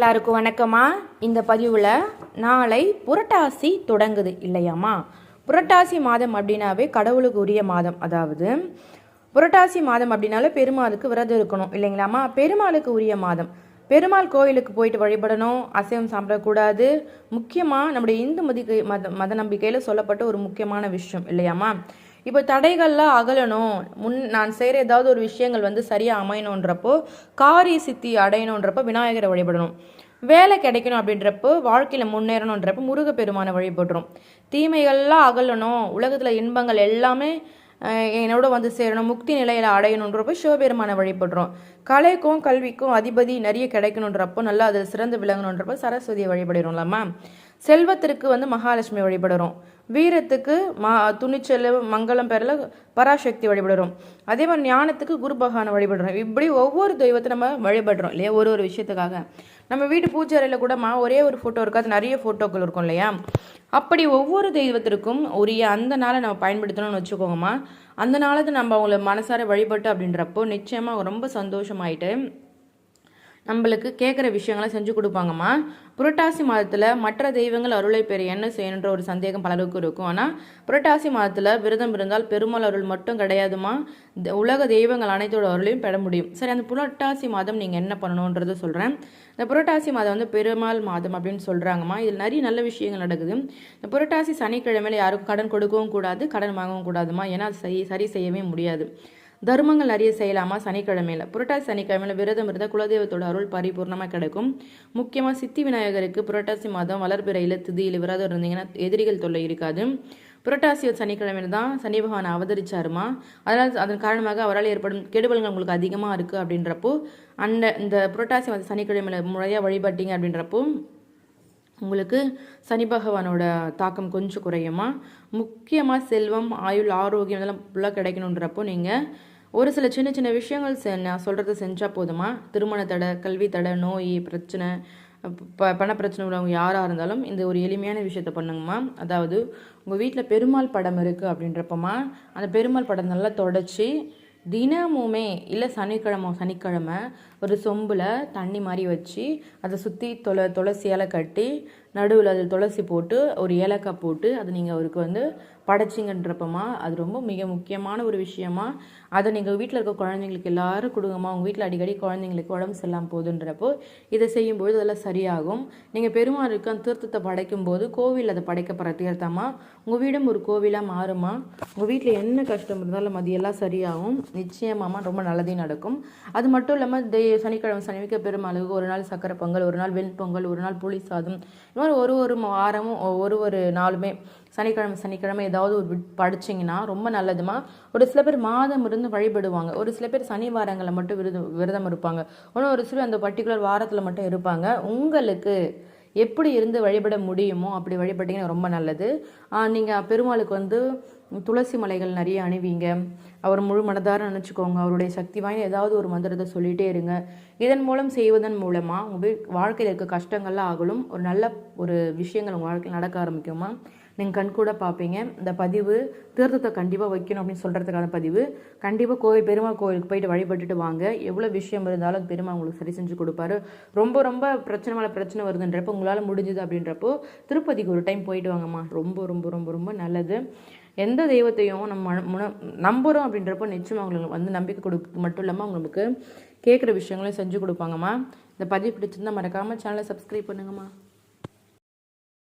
எல்லாருக்கும் வணக்கமா இந்த பதிவில் நாளை புரட்டாசி தொடங்குது இல்லையாம்மா? புரட்டாசி மாதம் அப்படின்னாவே கடவுளுக்கு உரிய மாதம். அதாவது புரட்டாசி மாதம் அப்படின்னாலே பெருமாளுக்கு விரதம் இருக்கணும் இல்லைங்களாம்மா? பெருமாளுக்கு உரிய மாதம். பெருமாள் கோயிலுக்கு போயிட்டு வழிபடணும் அசைவம் சாப்பிடக்கூடாது. முக்கியமாக நம்முடைய இந்து மதிக்கு மத மத நம்பிக்கையில் சொல்லப்பட்ட ஒரு முக்கியமான விஷயம் இல்லையாம்மா? இப்போ தடைகள்லாம் அகலணும். முன் நான் செய்கிற ஏதாவது ஒரு விஷயங்கள் வந்து சரியாக அமையணுன்றப்போ காரிய சித்தி அடையணுன்றப்போ விநாயகரை வழிபடணும். வேலை கிடைக்கணும் அப்படின்றப்போ வாழ்க்கையில் முன்னேறணுன்றப்போ முருகப்பெருமானை வழிபடுறோம். தீமைகள்லாம் அகலணும். உலகத்தில் இன்பங்கள் எல்லாமே என்னோட வந்து சேரணும். முக்தி நிலையில் அடையணுன்றப்போ சிவபெருமானை வழிபடுறோம். கலைக்கும் கல்விக்கும் அதிபதி நிறைய கிடைக்கணுன்றப்போ நல்லா அதில் சிறந்து விளங்கணுன்றப்போ சரஸ்வதியை வழிபடுறோம்லாமா செல்வத்திற்கு வந்து மகாலட்சுமி வழிபடுறோம். வீரத்துக்கு மா துணிச்சல் மங்களம் பெறல பராசக்தி வழிபடுறோம். அதே மாதிரி ஞானத்துக்கு குரு பகவானை வழிபடுறோம். இப்படி ஒவ்வொரு தெய்வத்தை நம்ம வழிபடுறோம் இல்லையா? ஒரு ஒரு விஷயத்துக்காக. நம்ம வீட்டு பூஜை அறையில் கூடமா ஒரே ஒரு ஃபோட்டோ இருக்காது நிறைய ஃபோட்டோக்கள் இருக்கும் இல்லையா? அப்படி ஒவ்வொரு தெய்வத்திற்கும் உரிய அந்த நாளை நம்ம பயன்படுத்தணும்னு வச்சுக்கோங்கம்மா. அந்த நாளத்தை நம்ம அவங்கள மனசார வழிபட்டு அப்படின்றப்போ நிச்சயமாக ரொம்ப சந்தோஷமாயிட்டு நம்மளுக்கு கேட்குற விஷயங்களை செஞ்சு கொடுப்பாங்கம்மா. புரட்டாசி மாதத்தில் மற்ற தெய்வங்கள் அருளை பெற என்ன செய்யணுன்ற ஒரு சந்தேகம் பலருக்கு இருக்கும். ஆனால் புரட்டாசி மாதத்தில் விரதம் இருந்தால் பெருமாள் அருள் மட்டும் கிடையாதுமா இந்த உலக தெய்வங்கள் அனைத்தோட அருளையும் பெற முடியும். சரி அந்த புரட்டாசி மாதம் நீங்கள் என்ன பண்ணணுன்றதை சொல்கிறேன் இந்த புரட்டாசி மாதம் வந்து பெருமாள் மாதம் அப்படின்னு சொல்கிறாங்கம்மா இதில் நிறைய நல்ல விஷயங்கள் நடக்குது. இந்த புரட்டாசி சனிக்கிழமையில் யாருக்கும் கடன் கொடுக்கவும் கூடாது கடன் வாங்கவும் கூடாதுமா ஏன்னா அது சரி சரி செய்யவே முடியாது. தர்மங்கள் நிறைய செய்யலாமா? சனிக்கிழமையில். புரட்டாசி சனிக்கிழமையில் விரதம் இருந்தால் குலதெய்வத்தோட அருள் பரிபூர்ணமாக கிடைக்கும். முக்கியமாக சித்தி விநாயகருக்கு புரட்டாசி மாதம் வளர்பிறையில் திதியில் விரதம் இருந்தீங்கன்னா எதிரிகள் தொல்லை இருக்காது. புரட்டாசி சனிக்கிழமையில் தான் சனி பகவான் அவதரிச்சாருமா? அதனால் அதன் காரணமாக அவரால் ஏற்படும் கெடுபலங்கள் உங்களுக்கு அதிகமாக இருக்குது அப்படின்றப்போ அந்த இந்த புரட்டாசி வந்து சனிக்கிழமையில் முறையாக வழிபட்டீங்க அப்படின்றப்போ உங்களுக்கு சனி பகவானோட தாக்கம் கொஞ்சம் குறையுமா? முக்கியமாக செல்வம் ஆயுள் ஆரோக்கியம் இதெல்லாம் ஃபுல்லாக கிடைக்கணுன்றப்போ நீங்கள் ஒரு சில சின்ன சின்ன விஷயங்கள் செ நான் சொல்கிறத செஞ்சால் போதுமா? திருமண தடை கல்வி தடை நோய் பிரச்சனை ப பண பிரச்சனை உள்ளவங்க யாராக இருந்தாலும் இந்த ஒரு எளிமையான விஷயத்த பண்ணுங்கம்மா. அதாவது உங்கள் வீட்டில் பெருமாள் படம் இருக்குது அப்படின்றப்பமா அந்த பெருமாள் படம் நல்லா தொடச்சி தினமுமே இல்லை சனிக்கிழமை சனிக்கிழமை ஒரு சொம்பில் தண்ணி மாதிரி வச்சு அதை சுற்றி தொலை துளசியால் கட்டி நடுவில் அதில் துளசி போட்டு ஒரு ஏலக்காய் போட்டு அதை நீங்கள் அவருக்கு வந்து படைச்சிங்கன்றப்பமா அது ரொம்ப மிக முக்கியமான ஒரு விஷயமா. அதை நீங்கள் வீட்டில் இருக்க குழந்தைங்களுக்கு எல்லாரும் கொடுங்கம்மா. உங்கள் வீட்டில் அடிக்கடி குழந்தைங்களுக்கு உடம்பு சரியில்லாமல் போகுதுன்றப்போ இதை செய்யும்போது அதெல்லாம் சரியாகும். நீங்கள் பெருமாளுக்கு அந்த தீர்த்தத்தை படைக்கும் போது கோவில் அதை படைக்கப்படுற தீர்த்தமா உங்கள் வீடும் ஒரு கோவிலாக மாறுமா? உங்கள் வீட்டில் என்ன கஷ்டம் இருந்தாலும் அது எல்லாம் சரியாகும். நிச்சயமாக ரொம்ப நல்லதே நடக்கும். அது மட்டும் இல்லாமல் தே சனிக்கிழமை சனிமிக்க பெருமாளுக்கு ஒரு நாள் சக்கரை பொங்கல் ஒரு நாள் வெண்பொங்கல் ஒரு நாள் புளி சாதம். இன்னொரு மாதிரி ஒரு ஒரு வாரமும் ஒரு ஒரு நாளுமே சனிக்கிழமை சனிக்கிழமை ஏதாவது ஒரு விட் படிச்சிங்கன்னா ரொம்ப நல்லதுமா? ஒரு சில பேர் மாதம் இருந்து வழிபடுவாங்க. ஒரு சில பேர் சனி வாரங்களில் மட்டும் விரதம் விரதம் இருப்பாங்க. இன்னும் ஒரு சிலர் அந்த பர்டிகுலர் வாரத்தில் மட்டும் இருப்பாங்க. உங்களுக்கு எப்படி இருந்து வழிபட முடியுமோ அப்படி வழிபட்டிங்கன்னா ரொம்ப நல்லது. நீங்கள் பெருமாளுக்கு வந்து துளசி மலைகள் நிறைய அணிவிங்க. அவர் முழு மனதார நினச்சிக்கோங்க. அவருடைய சக்தி வாய்ந்த ஏதாவது ஒரு மந்திரத்தை சொல்லிகிட்டே இருங்க. இதன் மூலம் செய்வதன் மூலமாக உங்கள் வாழ்க்கையில் இருக்க கஷ்டங்கள்லாம் ஆகலும் ஒரு நல்ல ஒரு விஷயங்கள் உங்கள் வாழ்க்கையில் நடக்க ஆரம்பிக்குமா? நீங்கள் கண்கூட பார்ப்பீங்க இந்த பதிவு தீர்த்தத்தை கண்டிப்பாக வைக்கணும் அப்படின்னு சொல்கிறதுக்கான பதிவு. கண்டிப்பாக கோவில் பெருமாள் கோவிலுக்கு போயிட்டு வழிபட்டுட்டு வாங்க. எவ்வளோ விஷயம் இருந்தாலும் பெருமாள் உங்களுக்கு சரி செஞ்சு கொடுப்பாரு. ரொம்ப ரொம்ப பிரச்சனை மேலே பிரச்சனை வருதுன்றப்போ உங்களால் முடிஞ்சுது அப்படின்றப்போ திருப்பதிக்கு ஒரு டைம் போயிட்டு வாங்கம்மா. ரொம்ப ரொம்ப ரொம்ப ரொம்ப நல்லது. எந்த தெய்வத்தையும் நம்ம முன நம்புகிறோம் அப்படின்றப்போ நிச்சயம் அவங்களுக்கு வந்து நம்பிக்கை கொடுக்க மட்டும் இல்லாமல் அவங்களுக்கு கேட்குற விஷயங்களையும் செஞ்சு கொடுப்பாங்கம்மா. இந்த பதிவு பிடிச்சிருந்தா மறக்காமல் சேனலை சப்ஸ்கிரைப் பண்ணுங்கம்மா.